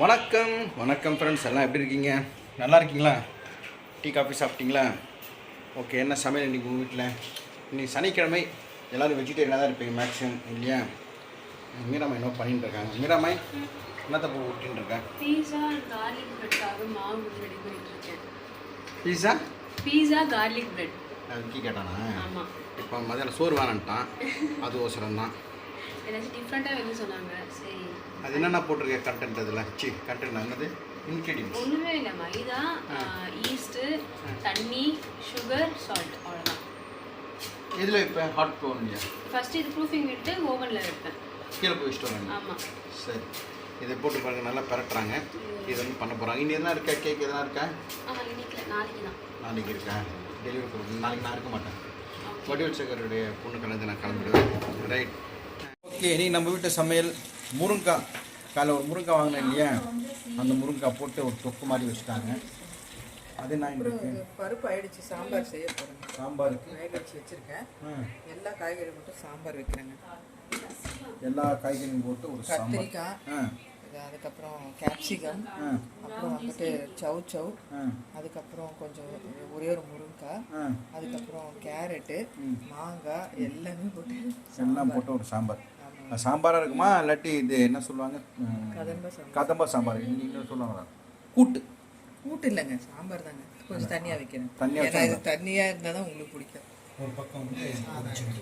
வணக்கம் வணக்கம் ஃப்ரெண்ட்ஸ் எல்லாம் எப்படி இருக்கீங்க? நல்லா இருக்கீங்களா? டீ காஃபி சாப்பிட்டீங்களா? ஓகே என்ன சமையல் இன்றைக்கி உங்கள் வீட்டில் இன்றைக்கி சனிக்கிழமை. எல்லோரும் வெஜிடேரியனாக தான் இருப்பீங்க மேக்ஸிமம் இல்லையா? மீராமாய் என்ன பண்ணிட்டு இருக்காங்க? மீராமாய் என்னத்தை பூ விட்டுன்னு இருக்கேன் பீஸா கார்லிக் பிரெட்காக மாவு ரெடி பண்ணிட்டு இருக்கேன். பீஸா பீஸா கார்லிக் பிரெட் அதுக்கு கேட்டானா? இப்போ மதியானம் சோறு வேணான்ட்டான். அது ஓசரம் தான் ஏதாச்சும் டிஃப்ரெண்ட்டாக வேணும்னு சொன்னாங்க. சரி. அது என்னென்ன போட்டிருக்க கண்டென்ட் அதில்? சி கண்டென்ட் என்னது? இன்க்ரீடியன்ஸ் ஒன்றுமே இல்லை மைதா ஈஸ்ட்டு தண்ணி சுகர் சால்ட் அவ்வளோதான் இதில் இப்போ ஹாட் போகணும் ஃபர்ஸ்ட் இது ப்ரூஃபிங் விட்டு ஓவனில் வைப்பேன் கீழே போய் வச்சுட்டு வரேன். ஆமாம் சரி. இதை போட்டு பாருங்க நல்லா பரட்டுறாங்க. இது வந்து பண்ண போகிறாங்க இனி எதனா இருக்கா? கேக் எதனா இருக்கா? இன்னைக்கு நாளைக்கு தான். நாளைக்கு இருக்கா? டெலிவரி கொடுக்கணும். நாளைக்கு நான் இருக்க மாட்டேன். வடிவல் சேகருடைய பொண்ணு கலந்து நான் கிளம்பிடுவேன் ரைட் ஓகே நீ நம்ம வீட்டு சமையல் முருங்காய் காலைல ஒரு முருங்காய் வாங்கினேன் இல்லையா? அந்த முருங்காய் போட்டு ஒரு தொக்கு மாதிரி வச்சுட்டாங்க. அது நான் இருக்கு பருப்பு ஆயிடுச்சு சாம்பார் செய்ய போகிறேங்க சாம்பாருக்கு. வேக வச்சு வச்சுருக்கேன். எல்லா காய்கறி மட்டும் சாம்பார் வைக்கிறேங்க. எல்லா காய்கறியும் போட்டு ஒரு கத்திரிக்காய் அதுக்கப்புறம் கேப்சிகம் அப்புறம் வந்துட்டு சவு சவு அதுக்கப்புறம் கொஞ்சம் ஒரே ஒரு முருங்கைக்காய் ஆ. அதுக்கப்புறம் கேரட்டு மாங்காய் எல்லாமே போட்டு எல்லாம் போட்டு ஒரு சாம்பார். சாம்பாராக இருக்குமா? இல்லாட்டி இது என்ன சொல்லுவாங்க? கதம்ப சாம்பார். இன்னும் சொல்லுவாங்க கூட்டு. கூட்டு இல்லைங்க சாம்பார் தாங்க. கொஞ்சம் தண்ணியாக வைக்கிறேன் தண்ணியா ஏன்னா இது தண்ணியாக இருந்தால் தான் உங்களுக்கு பிடிக்கும். ஒரு பக்கம் வந்து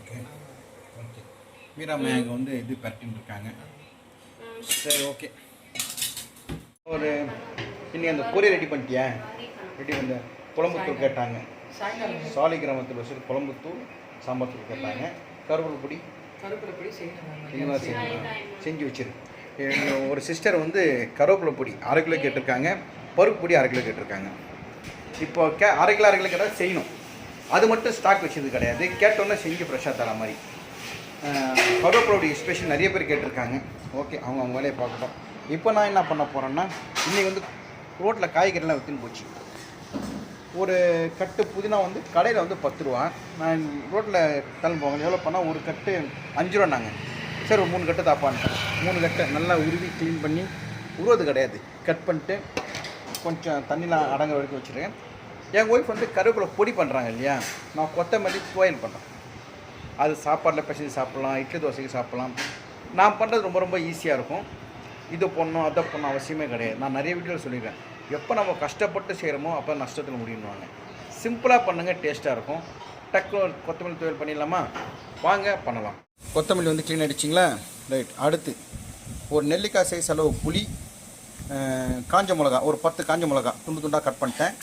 ஓகே. மீராமை அங்கே வந்து இது பரட்டின்னு இருக்காங்க. சரி ஓகே. ஒரு இன்னி அந்த பொரி ரெடி பண்ணிட்டியா? ரெடி பண்ண குழம்புத்தூள் கேட்டாங்க. சாலி கிராமத்தில் வச்சு குழம்புத்தூள் சாம்பார் தூள் கேட்டாங்க. கருவேப்பிலை பொடி கருப்பில் பொடி செய்யணும் செஞ்சு செஞ்சு வச்சிரு. ஒரு சிஸ்டர் வந்து கருவேப்பிலை பொடி அரை கிலோ கேட்டிருக்காங்க. பருப்பு பொடி அரை கிலோ கேட்டிருக்காங்க. இப்போ கே அரை கிலோ அரை கிலோ கேட்டால் செய்யணும். அது மட்டும் ஸ்டாக் வச்சது கிடையாது. கேட்டோன்னே செஞ்சு ஃப்ரெஷ்ஷாக தர மாதிரி. அஹ், கருவேப்பிலை பொடி ஸ்பெஷல் நிறைய பேர் கேட்டிருக்காங்க. ஓகே அவங்க அவங்க வேலையை பார்க்கட்டும். இப்போ நான் என்ன பண்ண போகிறேன்னா இன்றைக்கி வந்து ரோட்டில் காய்கறிலாம் விற்றுன்னு போச்சு. ஒரு கட்டு புதினா வந்து கடையில் வந்து பத்து ரூபா. நான் ரோட்டில் தள்ளி போவாங்க. எவ்வளோ பண்ணால் ஒரு கட்டு அஞ்சு ரூபா நாங்கள் சரி ஒரு மூணு கட்டு தாப்பான்ட்டேன் மூணு கட்டை நல்லா உருவி க்ளீன் பண்ணி உருவது கிடையாது. கட் பண்ணிட்டு கொஞ்சம் தண்ணிலாம் அடங்க வரைக்கும் வச்சுருக்கேன். என் ஒய்ஃப் வந்து கருவேப்பிலை பொடி பண்ணுறாங்க இல்லையா? நான் கொத்தமல்லி துவையல் பண்ணுறேன் அது சாப்பாட்டில் பிசைஞ்சு சாப்பிட்லாம் இட்லி தோசைக்கு சாப்பிட்லாம். நான் பண்ணுறது ரொம்ப ரொம்ப ஈஸியாக இருக்கும். இது பண்ணணும் அதை பண்ணணும் அவசியமே கிடையாது. நான் நிறைய வீட்டில் சொல்லிடுறேன் எப்போ நம்ம கஷ்டப்பட்டு செய்கிறோமோ அப்போ நஷ்டத்தில் முடியணுவாங்க சிம்பிளாக பண்ணுங்கள் டேஸ்ட்டாக இருக்கும். டக்கு கொத்தமல்லி துவையல் பண்ணிடலாமா? வாங்க பண்ணலாம். கொத்தமல்லி வந்து க்ளீன் அடிச்சிங்களா ரைட் அடுத்து. ஒரு நெல்லிக்காய் சைஸ் அளவு புளி காஞ்ச மிளகா ஒரு பத்து காஞ்ச மிளகா துண்டு துண்டாக கட் பண்ணிட்டேன்.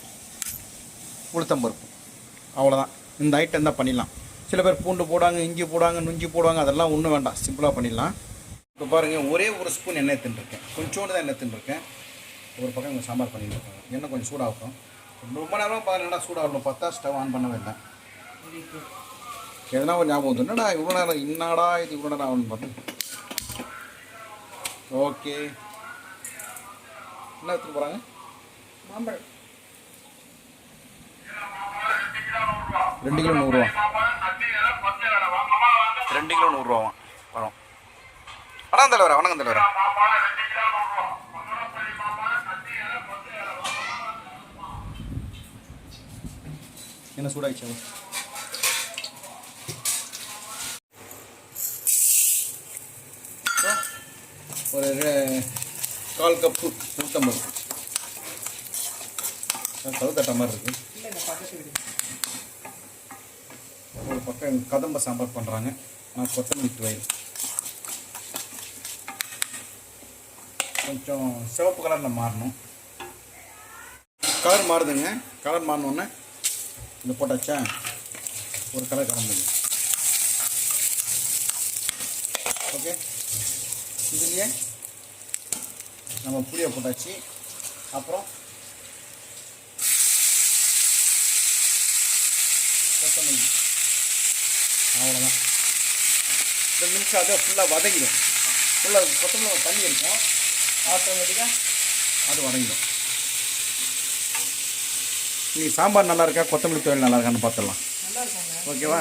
உளுத்தம்பருப்பு அவ்வளோதான் இந்த ஐட்டம் தான் பண்ணிடலாம். சில பேர் பூண்டு போடுவாங்க இஞ்சி போடுவாங்க நுஞ்சி போடுவாங்க அதெல்லாம் ஒன்றும் வேண்டாம். சிம்பிளாக பண்ணிடலாம். இப்போ பாருங்கள் ஒரே ஒரு ஸ்பூன் எண்ணெய் தின்னுருக்கேன் கொஞ்சோண்டு தான் எண்ணெய் தின்னுருக்கேன் ஒரு பக்கம் இங்கே சாம்பார் பண்ணிட்டு இருக்காங்க. எண்ணெய் கொஞ்சம் சூடாகட்டும். ரொம்ப நேரமாக பாருங்கடா சூடாகணும்? பார்த்தா ஸ்டவ் ஆன் பண்ண வேண்டாம் எதனா ஒரு ஞாபகம் வந்து என்னடா இவ்வளோ நேரம் என்னடா இது இவ்வளோ நேரம் ஆகும்னு பார்த்து ஓகே. என்ன எடுத்துட்டு போகிறாங்க மாம்பழம். ரெண்டு கிலோ நூறுரூவா. ரெண்டு கிலோ நூறுரூவா. வரும். வணக்கம் தலைவரா வணக்கம் தலைவரா என்ன சூடாயிடுச்சு? ஒரு கால் கப்பு நூற்றம்பது கவு தட்ட மாதிரி இருக்குது ஒரு பக்கம் கதம்ப சாம்பார் பண்ணுறாங்க நான் கொத்தமல்லி துவையல் கொஞ்சம் சிவப்பு கலரில் மாறணும். கலர் மாறுதுங்க. கலர் மாறினோன்னே இந்த போட்டாச்சா ஒரு கலர் கிளம்புது ஓகே இதுலேயே நம்ம புளியை போட்டாச்சு. அப்புறம் கொத்தமல்லி. அவ்வளோதான் ரெண்டு நிமிஷம் அதை ஃபுல்லாக வதங்கிடும். ஃபுல்லாக கொத்தமல்லி தண்ணி இருக்கும். ஆட்டோமேட்டிக்காக அது வதங்கிடும். நீ சாம்பார் நல்லா இருக்கா கொத்தமல்லி துவையல் நல்லா இருக்கான்னு பார்த்துடலாம். நல்லா இருக்குங்க ஓகேவா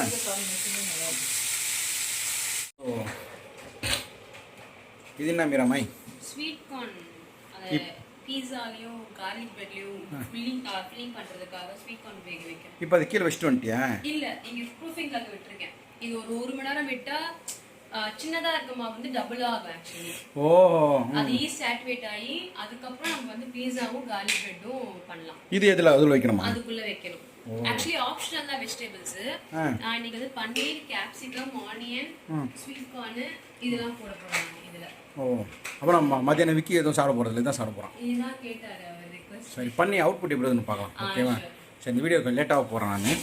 இது என்ன மீராமாய் ஸ்வீட் கார்ன். பீஸாலையும் கார்லிக் பிரெட்லையும் ஃபில்லிங் ஃபில்லிங் பண்றதுக்காக ஸ்வீட் கார்ன் வேக வைக்கிறேன். இப்போ அது கீழே வச்சுட்டு வந்துட்டியா? இல்ல இங்க ப்ரூஃபிங்காக விட்டுருக்கேன். இது ஒரு ஒரு மணி நேரம் விட்டா ஆ, சின்னதா இருக்க மாவு வந்து டபுள் ஆகும் ஆக்சுவலி ஓ அது ஈஸ்ட் ஆக்டிவேட் ஆகி அதுக்கப்புறம் நம்ம வந்து பீஸாவும் கார்லிக் பிரெட்டும் பண்ணலாம். இது எதில் அதில் வைக்கணுமா? அதுக்குள்ள வைக்கணும். ஆக்சுவலி ஆப்ஷனல் தான் வெஜிடபிள்ஸ். நான் இன்னைக்கு வந்து paneer capsicum onion sweet corn இதெல்லாம் போட போறாங்க இதுல. ஓ. அப்புறம் மத்தியானம் விக்கி எதுவும் சாப்பிட போகிறது தான் சாப்பிட போகிறான் இதுதான் கேட்டாரு அவர் ரிக்வஸ்ட் சரி பண்ணி அவுட்புட் எப்படி வருதுன்னு பார்க்கலாம். ஓகேவா. சரி இந்த வீடியோக்கு லேட்டாக போகிறேன் நான்.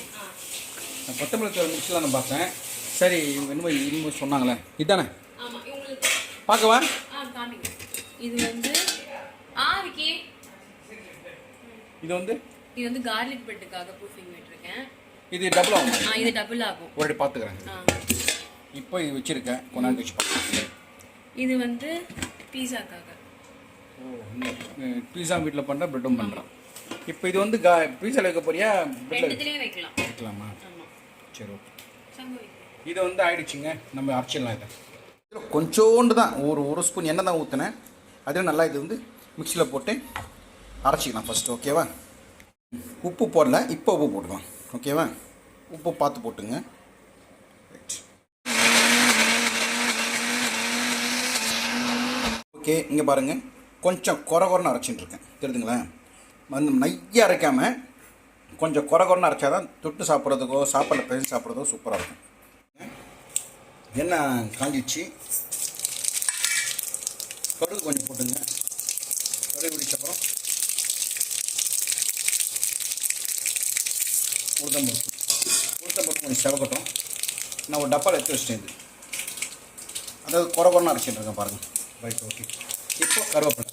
கொத்தமல்லி தூள் மிக்சலான்னு பார்த்தேன். சரி இவங்க என்னமோ இன்னும் சொன்னாங்களே. இதானே? பார்க்கவா? இது வந்து ஆ விக்கி இது வந்து? இது வந்து கார்லிக் பிரெட்டுக்காக ப்ரூஃபிங் விட்டுருக்கேன். இது டபுள் ஆகும். ஆ இது டபுள் ஆகும். ஒரு பார்த்துக்கிறேன் இப்போ இது வச்சுருக்கேன். கொண்டாந்து வச்சு இது வந்து பீஸாக்காக ஓ பீஸா வீட்டில் பண்ணுறேன் ப்ரெட்டும் பண்ணுறேன் இப்போ இது வந்து கா பீஸாவில் வைக்க போறியா? ப்ரெட்டில் வைக்கலாம். வைக்கலாமா? சரி ஓகே இது வந்து ஆயிடுச்சுங்க. நம்ம அரைச்சிடலாம் இதை. இதில் கொஞ்சோண்டு தான் ஒரு ஒரு ஸ்பூன் எண்ணெய் தான் ஊற்றினேன் அதில் நல்லா இது வந்து மிக்சியில் போட்டு அரைச்சிக்கலாம் ஃபஸ்ட்டு ஓகேவா உப்பு போடல இப்போ உப்பு போட்டுக்கலாம் ஓகேவா உப்பு பார்த்து போட்டுங்க. ஓகே இங்கே பாருங்கள் கொஞ்சம் குறை குறைன்னு அரைச்சிட்டுருக்கேன் தெரியுதுங்களா? வந்து நையாக அரைக்காமல் கொஞ்சம் குறை குறைன்னு அரைச்சா தான் தொட்டு சாப்பிட்றதுக்கோ சாப்பாடில் பெருசு சாப்பிட்றதோ சூப்பராக இருக்கும். எண்ணெய் காஞ்சிச்சு? கடுகு கொஞ்சம் போட்டுங்க. கடுகு பிடிச்சப்பறம் உளுத்தம்பருப்பு. உளுத்தம்பருப்பு கொஞ்சம் செவக்கட்டும். நான் ஒரு டப்பாவில் எடுத்து வச்சிட்டேன் இது. அதாவது குறை குறைன்னு அரைச்சிட்டு இருக்கேன் பாருங்கள் ரைட் ஓகே இப்போ கருவேப்பிலை.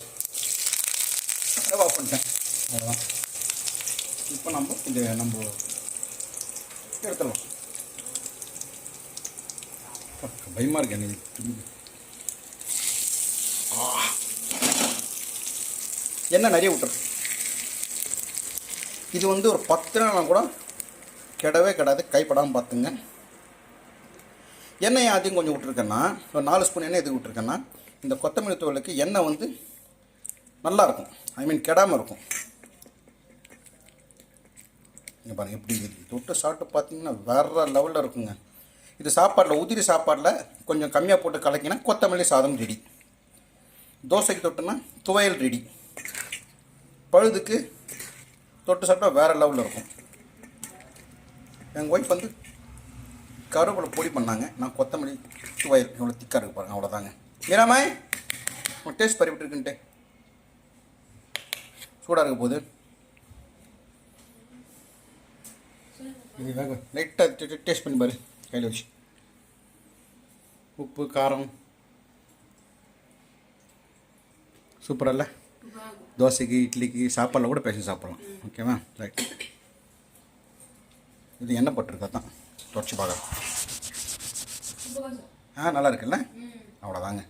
கருவா ஆஃப் பண்ணிட்டேன். அவ்வளோதான் இப்போ நம்ம இந்த நம்ம எடுத்துடலாம். பயமாக பயமா இருக்கு எனக்கு. எண்ணெய் நிறைய விட்டுரு இது வந்து ஒரு பத்து நாள் கூட கெடவே கிடாது கைப்படாமல் பார்த்துங்க. எண்ணெய் அதிகம் கொஞ்சம் விட்டுருக்கேன்னா ஒரு நாலு ஸ்பூன் எண்ணெய் எதுக்கு விட்டுருக்கேன்னா இந்த கொத்தமல்லி தூளுக்கு எண்ணெய் வந்து நல்லா இருக்கும். ஐ மீன் கெடாமல் இருக்கும். இங்கே பாருங்கள் எப்படி தொட்டு சாப்பிட்டு பார்த்தீங்கன்னா வேற லெவலில் இருக்குங்க. இது சாப்பாட்டில் உதிரி சாப்பாட்டில் கொஞ்சம் கம்மியாக போட்டு கலக்கினா கொத்தமல்லி சாதம் ரெடி. தோசைக்கு தொட்டுனா துவையல் ரெடி. பழுதுக்கு தொட்டு சாப்பிட்டா வேறு லெவலில் இருக்கும். எங்கள் ஒய்ஃப் வந்து கருவேப்பிலை பொடி பண்ணாங்க. நான் கொத்தமல்லி துவையல் இவ்வளோ திக்காக இருக்கு பாருங்க அவ்வளோதாங்க ஏனாமாய் உன் டேஸ்ட் பறிவிட்டு இருக்குன்ட்டு சூடாக இருக்க போகுது. இது லைட்டாக டேஸ்ட் பண்ணி பாரு. கையில் வச்சு உப்பு காரம் சூப்பரல்ல தோசைக்கு இட்லிக்கு சாப்பாடில் கூட பேசி சாப்பிடலாம். ஓகேவா ரைட் இது எண்ணெய் பட்டிருக்கா தான் தொடச்சி பார்க்கலாம். ஆ நல்லா இருக்குல்ல? அவ்வளோதாங்க